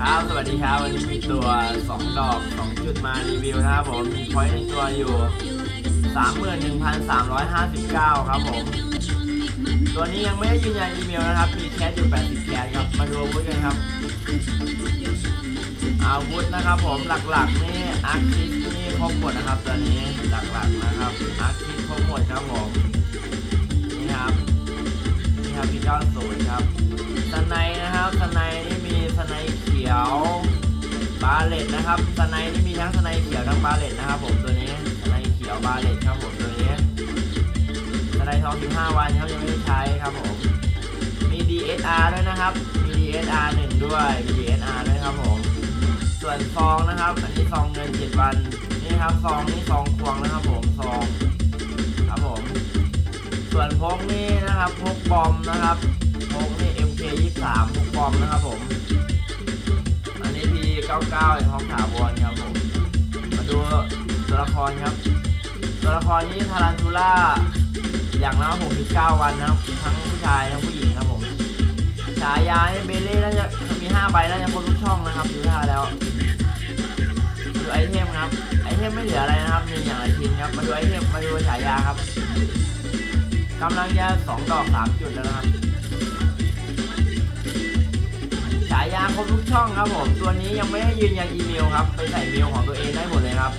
ครับสวัสดีครับวันนี้มีตัว 2 ดอก 2 จุดมารีวิวนะครับผมมีพอยต์ในตัวอยู่ 31,359 ครับผม ตัวนี้ยังไม่ได้ยืนยันอีเมลนะครับ มีแคสอยู่ 80 แคสครับ มาดูอาวุธกันครับ อาวุธนะครับผมหลักๆนี่อาร์คิสนี่ครบหมดนะครับตัวนี้หลักๆนะครับอาร์คิสครบหมดครับผมนี่ครับนี่ครับพี่90ครับสไนนะครับสไนนี่มี ยวบาเลตนะครับสไนด์นี่มีทั้งสไนด์เขียวทั้งบาเลตนะครับผมตัวนี้สไนด์เขียวบาเลตครับผมตัวนี้สไนด์ทอง15วันครับยังไม่ได้ใช้ครับผมมี DSR ด้วยนะครับมี DSR 1 ด้วยมี DSR ด้วยครับผมส่วนซองนะครับอันนี้ซองเงินเจ็ดวันนี่ครับซองนี่ซองควงนะครับผมซองครับผมส่วนพกนี่นะครับพกบอมนะครับ 99ในท้องถาวรครับผม มาดูตัวละครครับ ตัวละครนี้ทารันทูล่า อย่างละ69 วันนะครับ ทั้งผู้ชายทั้งผู้หญิงครับผม ฉายาเบเล่น่าจะมี5ใบน่าจะครบทุกช่องนะครับดูท่าแล้วดูไอเทมครับ ไอเทมไม่เหลืออะไรนะครับมีอย่างละชิ้นครับ มาดูไอเทมมาดูฉายาครับกำลังจะ2ดอก3จุดแล้วนะครับ ครบทุกช่องครับผม ตัวนี้ยังไม่ได้ยืนยันอีเมลครับ ไปใส่เมลของตัวเองได้หมดเลยครับ